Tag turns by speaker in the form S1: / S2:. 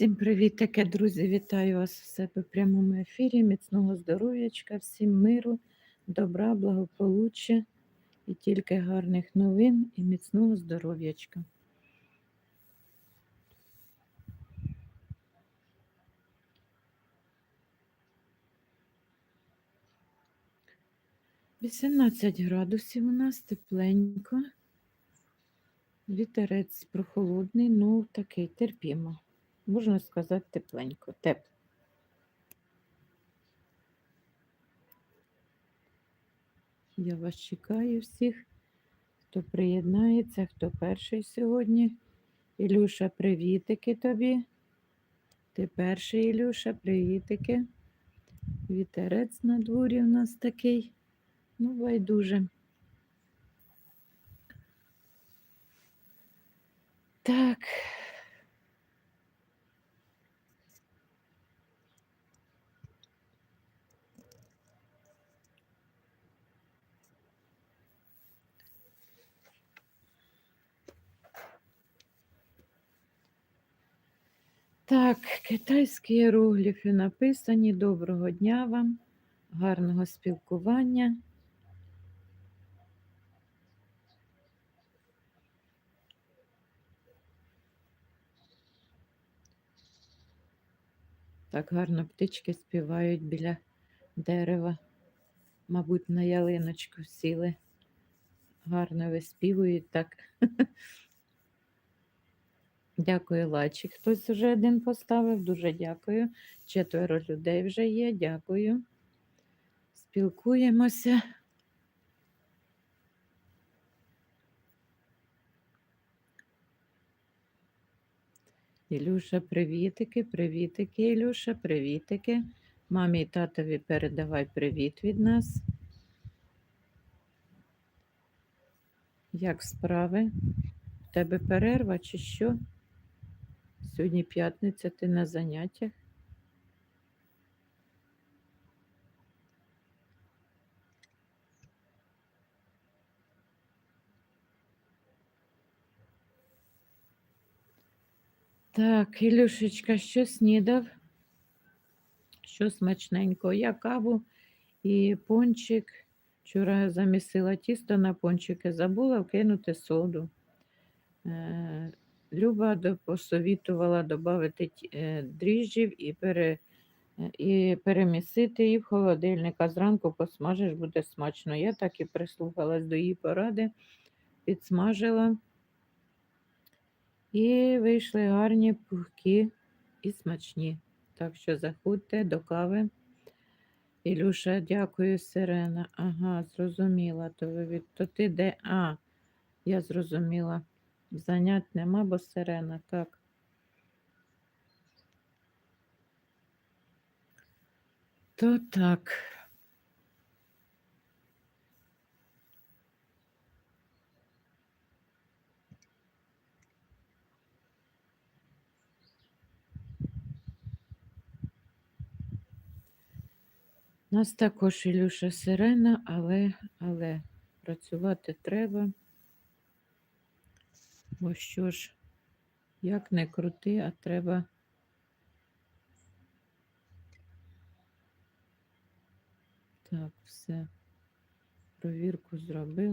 S1: Всім привіт, таке, друзі! Вітаю вас у себе в прямому ефірі. Міцного здоров'ячка, всім миру, добра, благополуччя і тільки гарних новин і міцного здоров'ячка. Вісімнадцять градусів у нас тепленько. Вітерець прохолодний, ну такий терпімо можна сказати, тепленько, тепло. Я вас чекаю всіх, хто приєднається, хто перший сьогодні. Ілюша, привітики тобі. Ти перший Ілюша, привітики. Вітерець на дворі у нас такий. Ну, байдуже. Так. Так, китайські іерогліфи написані. Доброго дня вам, гарного спілкування. Так гарно птички співають біля дерева. Мабуть, на ялиночку сіли. Гарно виспівують так. Дякую, лайчик. Хтось вже один поставив, дуже дякую. Четверо людей вже є, дякую. Спілкуємося. Ілюша, привітики, привітики, Ілюша, привітики. Мамі і татові передавай привіт від нас. Як справи? В тебе перерва чи що? Сьогодні п'ятниця, ти на заняттях. Так, Ілюшечка, що снідав? Що смачненько? Я каву і пончик. Вчора замісила тісто на пончики, забула вкинути соду. Люба посовітувала додати е, дріжджів і пере, е, і перемісити її в холодильник, а зранку посмажиш, буде смачно. Я так і прислухалась до її поради, підсмажила. І вийшли гарні, пухкі і смачні. Так що заходьте до кави. Ілюша, дякую, Сирена. Ага, зрозуміла. То ви від... то ти де? А, я зрозуміла. Занять нема, бо сирена, так. То так. У нас також Ілюша сирена, але, але працювати треба. Бо що ж, як не крути, а треба. Так, все. Провірку зробив.